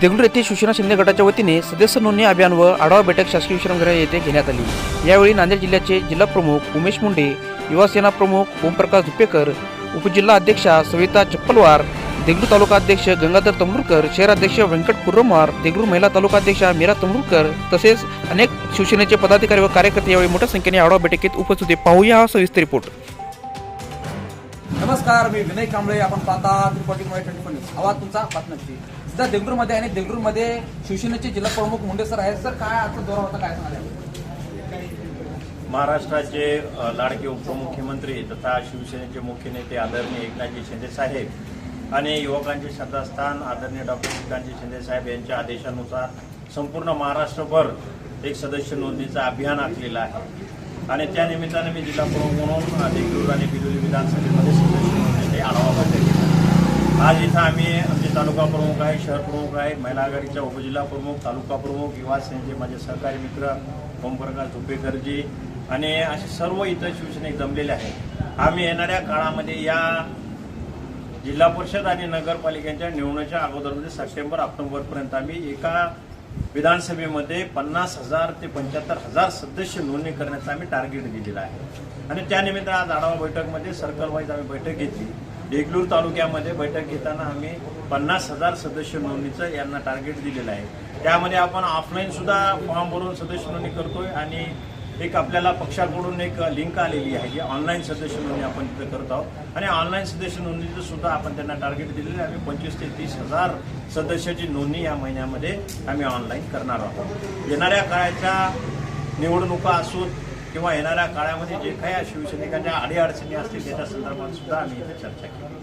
देगलूर येथे शिवसेना शिंदे गटाच्या वतीने सदस्य नोंदणी अभियान व आढावा बैठक शासकीय विश्रामगृह येथे घेण्यात आली. यावेळी नांदेड जिल्ह्याचे जिल्हा प्रमुख उमेश मुंडे युवासेना प्रमुख ओमप्रकाश धुपेकर उपजिल्हा अध्यक्षा सविता चप्पलवार देगलूर तालुका अध्यक्ष गंगाधर तमलुरकर शहराध्यक्ष व्यंकट कुर्रमवार देगलूर महिला तालुका अध्यक्षा मीरा तमलुरकर तसेच अनेक शिवसेनेचे पदाधिकारी व कार्यकर्ते यावेळी मोठ्या संख्येने आढावा बैठकीत उपस्थित होते. पाहूया हा सविस्तर रिपोर्ट. नमस्कार मी विनय कांबळे. आपण पाहता रिपोर्टिंग आवाज तुमचा बातम्याची. सध्या देगलूरमध्ये आणि देगलूरमध्ये शिवसेनेचे जिल्हा प्रमुख मुंडे सर आहेत. सर काय आजचा दौरा होता काय सांगाल? महाराष्ट्राचे लाडके उपमुख्यमंत्री तथा शिवसेनेचे मुख्य नेते आदरणीय एकनाथजी शिंदे साहेब आणि युवकांचे श्रद्धास्थान आदरणीय डॉक्टर श्रीकांतजी शिंदे साहेब यांच्या आदेशानुसार संपूर्ण महाराष्ट्रभर एक सदस्य नोंदणीचं अभियान आखलेलं आहे. आणि त्या निमित्ताने मी जिल्हा प्रमुख म्हणून देगलूर आणि बिलोली विधानसभेमध्ये सदस्य नोंदणीचे आढावा बैठक आज इथं आम्ही आमचे तालुका प्रमुख आहे शहर प्रमुख आहे महिला आघाडीच्या उपजिल्हा प्रमुख तालुका प्रमुख युवा सेनेचे माझे सहकारी मित्र ओमप्रकाश धुपेकरजी आणि असे सर्व इतर शिवसैनिक जमलेले आहेत. आम्ही येणाऱ्या काळामध्ये या जिल्हा परिषद आणि नगरपालिकेच्या निवडणुकीच्या अगोदरमध्ये सप्टेंबर ऑक्टोबरपर्यंत आम्ही एका विधानसभेमध्ये पन्नास हजार ते पंच्याहत्तर हजार सदस्य नोंदणी करण्याचं आम्ही टार्गेट दिलेलं आहे. आणि त्यानिमित्त आज आढावा बैठकमध्ये सर्कल वाईज आम्ही बैठक घेतली. देगलूर तालुक्यामध्ये बैठक घेताना आम्ही पन्नास हजार सदस्य नोंदणीचं यांना टार्गेट दिलेलं आहे. त्यामध्ये आपण ऑफलाईन सुद्धा फॉर्म भरून सदस्य नोंदणी करतोय आणि एक आपल्याला पक्षाकडून एक लिंक आलेली आहे जी ऑनलाईन सदस्य नोंदणी आपण तिथं करत आहोत. आणि ऑनलाईन सदस्य नोंदणीचं सुद्धा आपण त्यांना टार्गेट दिलेलं आहे. आम्ही पंचवीस ते तीस हजार सदस्याची नोंदणी या महिन्यामध्ये आम्ही ऑनलाईन करणार आहोत. येणाऱ्या काळाच्या निवडणुका असोत किंवा येणाऱ्या काळामध्ये जे काही शिवसैनिकांच्या अडीअडचणी असतील त्याच्या संदर्भात सुद्धा आम्ही इथे चर्चा केली.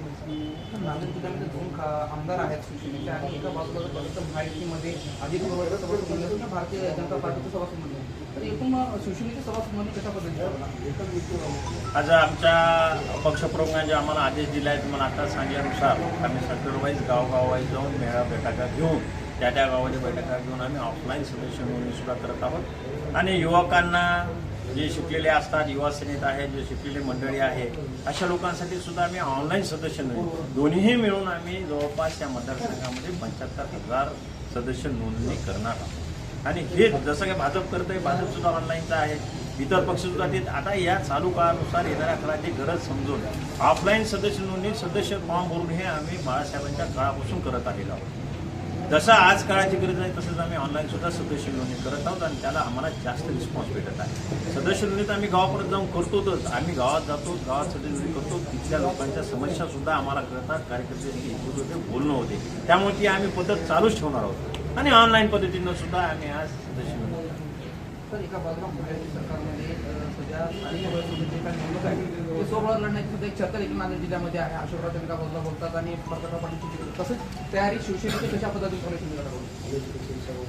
नांदेड जिल्ह्यामध्ये दोन खा- आमदार आहेत शिवसेनेचे आणि एका बाजूला जर बघितलं महायुतीमध्ये अधिक वर्ग सभासद म्हणले तर भारतीय जनता पार्टीचे सभासद म्हणले तर एकूण शिवसेनेचे सभासद कशा पद्धतीने आज आमच्या पक्षप्रमुखांचे आम्हाला आदेश दिले आहेत मला आता सांगल्यानुसार आम्ही सेक्टर वाईज गावगावाईज जाऊन मेळा बैठका घेऊन त्या त्या गावाच्या बैठका घेऊन आम्ही ऑफलाईन सदस्य नोंदणी सुद्धा करत आहोत. आणि युवकांना जे शिकलेले असतात युवा सेनेत आहेत जे शिकलेले मंडळी आहे अशा लोकांसाठी सुद्धा आम्ही ऑनलाईन सदस्य नोंदणी दोन्हीही मिळून आम्ही जवळपास या मतदारसंघामध्ये पंच्याहत्तर हजार सदस्य नोंदणी करणार आहोत. आणि हे जसं काही भाजप करतंय भाजप सुद्धा ऑनलाईनचा आहे. इतर पक्ष सुद्धा देत आता या चालू काळानुसार येणाऱ्या काळाची गरज समजून ऑफलाईन सदस्य नोंदणी सदस्य फॉर्म भरून हे आम्ही बाळासाहेबांच्या काळापासून करत आलेलो आहोत. जसं आज काळाची गरज आहे तसंच आम्ही ऑनलाईन सुद्धा सदस्य नोंदणी करत आहोत आणि त्याला आम्हाला जास्त रिस्पॉन्स भेटत आहे. सदस्य नोंदणीत आम्ही गावापर्यंत जाऊन करतोच आम्ही गावात जातो गावात सदस्य नोंदणी करतो. तिथल्या लोकांच्या समस्या सुद्धा आम्हाला कळतात. कार्यकर्त्यांची एकूण होते बोलणं होते. त्यामुळे ती आम्ही पद्धत चालूच ठेवणार आहोत. आणि ऑनलाईन पद्धतीनं सुद्धा आम्ही आज सदस्य नोंदणी तर एका बाजूला महायुती सरकारमध्ये अ, सध्या स्थानिक जे काही निवडणूक आहे ते सोबत लढण्याची सुद्धा एक चर्चा देखील नांदेड जिल्ह्यामध्ये आहे. अशोकराव एका बाजूला बोलतात आणि प्रकाशराव पाटील तसंच तयारी शिवसेनेची कशा पद्धतीने चालू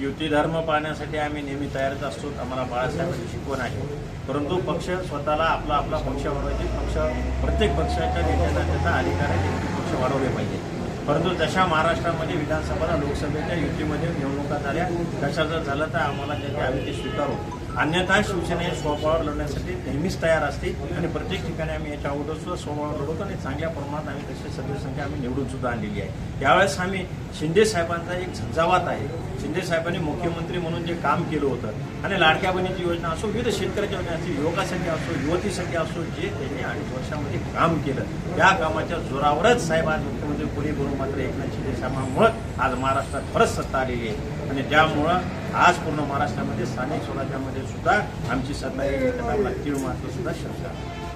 युती धर्म पाहण्यासाठी आम्ही नेहमी तयारच असतो आम्हाला बाळासाहेबांची शिकवण आहे. परंतु पक्ष स्वतःला आपला आपला पक्ष वाढवायचे पक्ष प्रत्येक पक्षाच्या नेत्यांना त्याचा अधिकार आहे पक्ष वाढवले पाहिजे. परंतु जशा महाराष्ट्रामध्ये विधानसभा लोकसभेच्या युतीमध्ये निवडणुका झाल्या तशा जर झालं तर आम्हाला त्याची आम्ही ते स्वीकारू. अन्यथा शिवसेना हे स्वबळावर लढण्यासाठी नेहमीच तयार असते आणि प्रत्येक ठिकाणी आम्ही याच्या अगोदर सुद्धा स्वबळावर लढवतो आणि चांगल्या प्रमाणात आम्ही तशी सदस्य संख्या आम्ही निवडून सुद्धा आणलेली आहे. त्यावेळेस आम्ही शिंदे साहेबांचा एक झंझावात आहे. शिंदे साहेबांनी मुख्यमंत्री म्हणून जे काम केलं होतं आणि लाडक्या बहिणीची योजना असो विविध शेतकऱ्याच्या योजना असो युवकासाठी असो युवतीसाठी असो जे त्यांनी अडीच वर्षामध्ये काम केलं त्या कामाच्या जोरावरच साहेब आज मुख्यमंत्री पुढे करून मात्र एकनाथ शिंदे साहेबांमुळं आज महाराष्ट्रात परत सत्ता आलेली आहे. आणि त्यामुळं आज पूर्ण महाराष्ट्रामध्ये स्थानिक स्वराज्यामध्ये सुद्धा आमची सत्ता तीळ मात्र सुद्धा शक्य आहे.